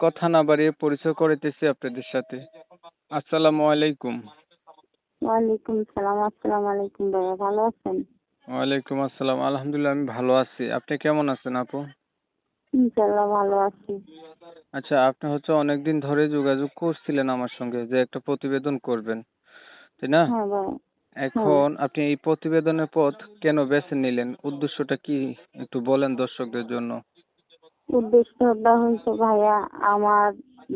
কথা না বাড়িয়ে পরিচয় করিতেছি আপনাদের সাথে। আসসালামু আলাইকুম। ওয়ালাইকুম সালাম আসসালামু আলাইকুম ভাইয়া ভালো আছেন? ওয়ালাইকুম আসসালাম আলহামদুলিল্লাহ আমি ভালো আছি। আপনি কেমন আছেন আপু? ইনশাল্লাহ ভালো আছি। আচ্ছা আপনি হচ্ছে অনেকদিন ধরে যোগাযোগ করছিলেন আমার সঙ্গে যে একটা প্রতিবেদন করবেন তাই না? হ্যাঁ। এখন আপনি এই প্রতিবেদনের পথ কেন বেছে নিলেন? উদ্দেশ্যটা কি একটু বলেন দর্শকদের জন্য। উদ্দেশ্যটা হয়েছে ভাইয়া আমার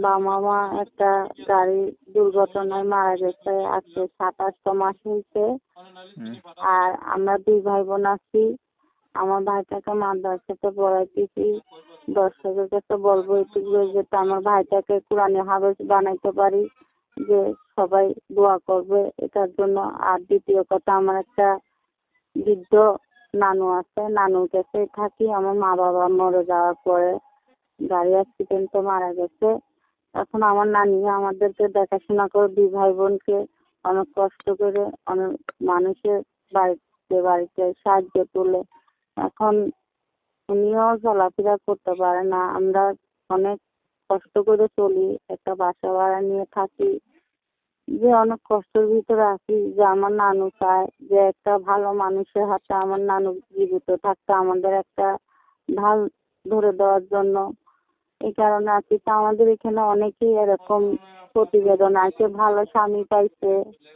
বাবা মা একটা গাড়ি দুর্ঘটনায় মারা গেছে আজকে সাতাশটা মাস। হয়েছে আর আমরা দুই ভাই বোন আছি আমার ভাইটাকে মাদ্রাসাতে পড়াইতেছি দর্শকের কাছে বলব এটুকু যাতে আমার ভাইটাকে কোরআনে হাফেজ বানাইতে পারি যে সবাই দোয়া করবে এটার জন্য। আর দ্বিতীয় কথা আমার একটা বৃদ্ধ নানু আছে, নানুর কাছে থাকি। আমার মা বাবা মরে যাওয়ার পরে গাড়ি অ্যাক্সিডেন্টে মারা গেছে। এখন আমার নানি আমাদেরকে দেখাশোনা করে, দুই ভাই বোনকে অনেক কষ্ট করে অনেক মানুষের বাড়িতে বাড়িতে সাহায্য তোলে। এখন উনিও চলাফেরা করতে পারে না। আমরা অনেক কষ্ট করে চলি, একটা বাসা ভাড়া নিয়ে থাকি। যে অনেক কষ্টের ভিতরে আছি, যে আমার নানু চায়, যে একটা ভালো মানুষের হাতে আমার নানু জীবিত থাকতে আমাদের একটা ঢাল ধরে দেওয়ার জন্য। এই কারণে আছি। তো আমাদের এখানে অনেকেই এরকম প্রতিবেদন আছে, ভালো স্বামী পাইছে,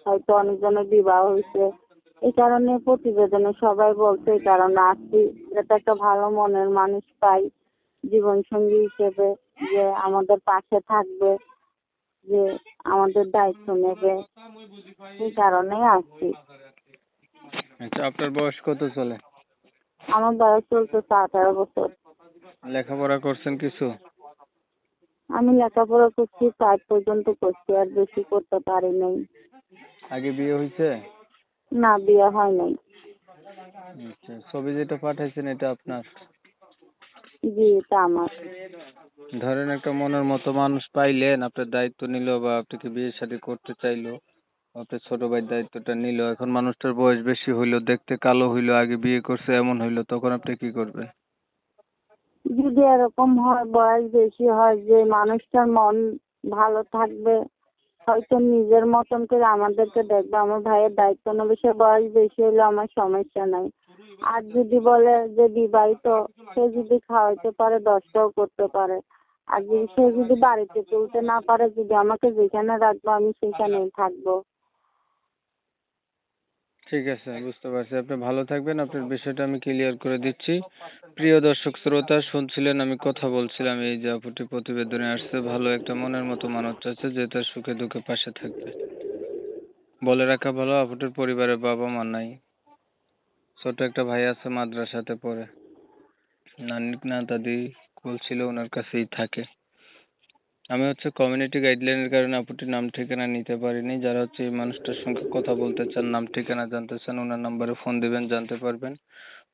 হয়তো অনেকজনের বিবাহ হয়েছে। এই কারণে প্রতিবেদনে সবাই বলছে, এই কারণে আসছি যাতে একটা ভালো মনের মানুষ পাই জীবন সঙ্গী হিসেবে, যে আমাদের পাশে থাকবে। যে আমাদের দায়িত্ব নেবে এই কারণেই আসছি। আচ্ছা আপনার বয়স কত চলে? আমার বয়স চলতেছে আঠারো বছর। লেখাপড়া করছেন কিছু? আমি লেখাপড়া করছি ফাইভ পর্যন্ত করছি আর বেশি করতে পারি নাই। আগে বিয়ে হয়েছে? না বিয়ে হয় নাই। আচ্ছা ছবি যেটা পাঠাইছেন এটা আপনার? জি এটা আমার। ধরেন একটা মনের মতো মানুষ পাইলেন, আপনার দায়িত্ব নিল বা আপনাকে বিয়ে শাদী করতে চাইলো, আপনার ছোট ভাইয়ের দায়িত্বটা নিল, এখন মানুষটার বয়স বেশি হইল, দেখতে কালো হইল, আগে বিয়ে করছে, এমন হইল, তখন আপনি কি করবেন? যদি এরকম হয়, বয়স বেশি হয়, যে মানুষটার মন ভালো থাকবে হয়তো নিজের মতন করে আমাদেরকে দেখবে। আমার ভাইয়ের দায়িত্ব নেবে, সে বয়স বেশি হলে আমার সমস্যা নাই। আর যদি বলে যে বিবাহিত, সে যদি খাওয়াইতে পারে, দশটাও করতে পারে। আর যদি সে যদি বাড়িতে তুলতে না পারে, যদি আমাকে যেখানে রাখব, আমি সেখানেই থাকব। ঠিক আছে, বুঝতে পারছি। আপনি ভালো থাকবেন। আপনার বিষয়টা আমি ক্লিয়ার করে দিচ্ছি। প্রিয় দর্শক, শ্রোতা, শুনছিলেন আমি কথা বলছিলাম, এই যে আপুটি প্রতিবেদনে আসছে, ভালো একটা মনের মতো মানুষ আছে যে তার সুখে দুঃখে পাশে থাকবে। বলে রাখা ভালো, আপুটির পরিবারে বাবা মা নাই। ছোট একটা ভাই আছে, মাদ্রাসাতে পড়ে। নানি না দাদি বলছিল ওনার কাছেই থাকে। আমি হচ্ছে কমিউনিটি গাইডলাইনের কারণে আপুটির নাম ঠিকানা নিতে পারিনি। যারা হচ্ছে এই মানুষটার সঙ্গে কথা বলতে চান, নাম ঠিকানা জানতে চান, ওনার নাম্বারে ফোন দিবেন, জানতে পারবেন।